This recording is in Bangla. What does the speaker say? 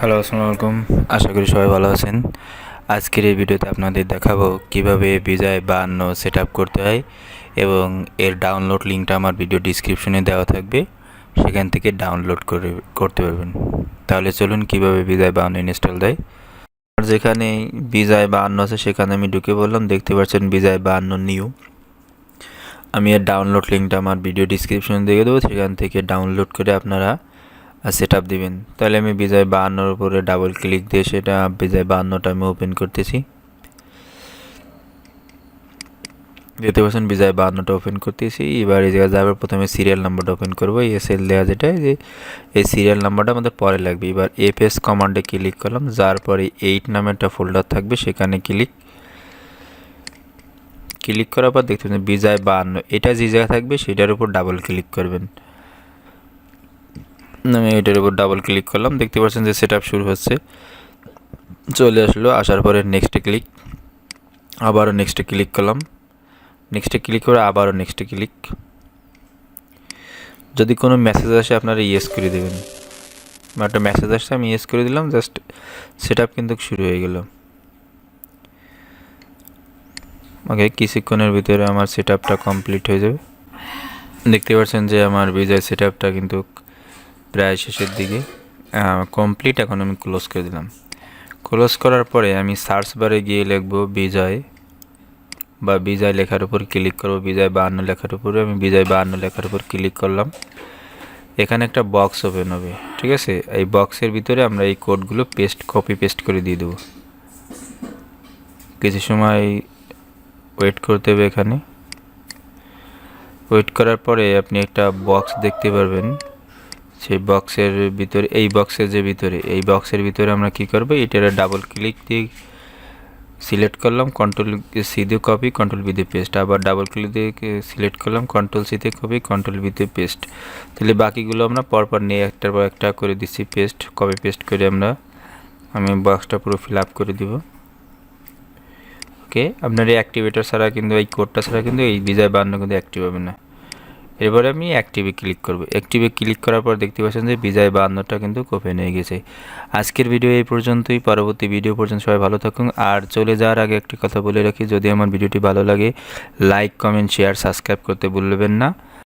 হ্যালো, আসসালামু আলাইকুম। আশা করি সবাই ভালো আছেন। আজকের এই ভিডিওতে আপনাদের দেখাবো কীভাবে বিজয় বাহান্ন সেট আপ করতে হয় এবং এর ডাউনলোড লিঙ্কটা আমার ভিডিও ডিসক্রিপশনে দেওয়া থাকবে। সেখান থেকে ডাউনলোড করে, করতে পারবেন। তাহলে চলুন কীভাবে বিজয় বাহান্ন ইনস্টল দেয়। আর যেখানে বিজয় বাহান্ন আছে, সেখানে আমি ঢুকে বললাম দেখতে পাচ্ছেন বিজয় বাহান্ন নিউ আমি এর ডাউনলোড লিঙ্কটা আমার ভিডিও ডিসক্রিপশনে দিয়ে দেবো। সেখান থেকে ডাউনলোড করে আপনারা সেট আপ দিবেন। তাহলে আমি বিজয় বাহান্নর উপরে ডাবল ক্লিক দিয়ে সেটা বিজয় বাহান্নটা আমি ওপেন করতেছি। দেখতে পাচ্ছেন বিজয় বাহান্নটা ওপেন করতেছি। এবার এই জায়গায় যাবার প্রথমে সিরিয়াল নাম্বারটা ওপেন করব। এসএল দেওয়া যেটা যে এই সিরিয়াল নাম্বারটা আমাদের পরে লাগবে। এবার এফএস কমান্ডে ক্লিক করলাম। যার পরে এইট নামে একটা ফোল্ডার থাকবে, সেখানে ক্লিক ক্লিক করার পর দেখতে পাচ্ছেন বিজয় বাহান্ন, এটা যে জায়গায় থাকবে, সেটার উপর ডাবল ক্লিক করবেন। আমি এটার উপর ডাবল ক্লিক করলাম। দেখতে পাচ্ছেন যে সেট শুরু হচ্ছে। চলে আসলো, আসার পরে নেক্সটে ক্লিক আবারও নেক্সটে ক্লিক করলাম। নেক্সটে ক্লিক করে আবারও নেক্সটে ক্লিক যদি কোনো মেসেজ আসে, আপনারা ইয়েস করে দেবেন। একটা মেসেজ আসছে, আমি ইয়েস করে দিলাম জাস্ট সেট কিন্তু শুরু হয়ে গেল। ওকে কিছুক্ষণের ভিতরে আমার সেট কমপ্লিট হয়ে যাবে। দেখতে পাচ্ছেন যে আমার বিজয় সেট কিন্তু প্রায় শেষের দিকে কমপ্লিট এখন আমি ক্লোজ করে দিলাম। ক্লোজ করার পরে আমি সার্চ বারে গিয়ে লিখব বিজয় বা বিজয় লেখার উপর ক্লিক করব, বিজয় বাহান্ন লেখার উপরে। আমি বিজয় বাহান্ন লেখার উপর ক্লিক করলাম। এখানে একটা বক্স ওপেন হবে, ঠিক আছে? এই বক্সের ভিতরে আমরা এই কোডগুলো পেস্ট কপি পেস্ট করে দিয়ে দেবো। কিছু সময় ওয়েট করতে হবে এখানে। ওয়েট করার পরে আপনি একটা বক্স দেখতে পারবেন। সেই বক্সের ভিতরে, এই বক্সের যে ভিতরে, এই বক্সের ভিতরে আমরা কি করব? এটার ডাবল ক্লিক দিয়ে সিলেক্ট করলাম কন্ট্রোল সি দিয়ে কপি কন্ট্রোল বি দিয়ে পেস্ট আবার ডাবল ক্লিক দিয়ে সিলেক্ট করলাম কন্ট্রোল সি দিয়ে কপি কন্ট্রোল বি দিয়ে পেস্ট তাহলে বাকিগুলো আমরা পরপর নিয়ে একটার পর একটা করে দিচ্ছি পেস্ট কপি পেস্ট করে আমরা, আমি বক্সটা পুরো ফিল আপ করে দিব। ওকে আপনার এই অ্যাক্টিভেটার ছাড়া কিন্তু, এই কোডটা ছাড়া কিন্তু এই বিজয় বান্ন কিন্তু অ্যাক্টিভ হবে না। এরপরে আমি অ্যাক্টিভে ক্লিক করব। অ্যাক্টিভে ক্লিক করার পর দেখতে পাচ্ছেন যে বিজয় বাহান্নটা কিন্তু কোপেন হয়ে গেছে। আজকের ভিডিও এই পর্যন্তই। পরবর্তী ভিডিও পর্যন্ত সবাই ভালো থাকুন। আর চলে যাওয়ার আগে একটি কথা বলে রাখি, যদি আমার ভিডিওটি ভালো লাগে লাইক কমেন্ট শেয়ার সাবস্ক্রাইব করতে ভুলবেন না।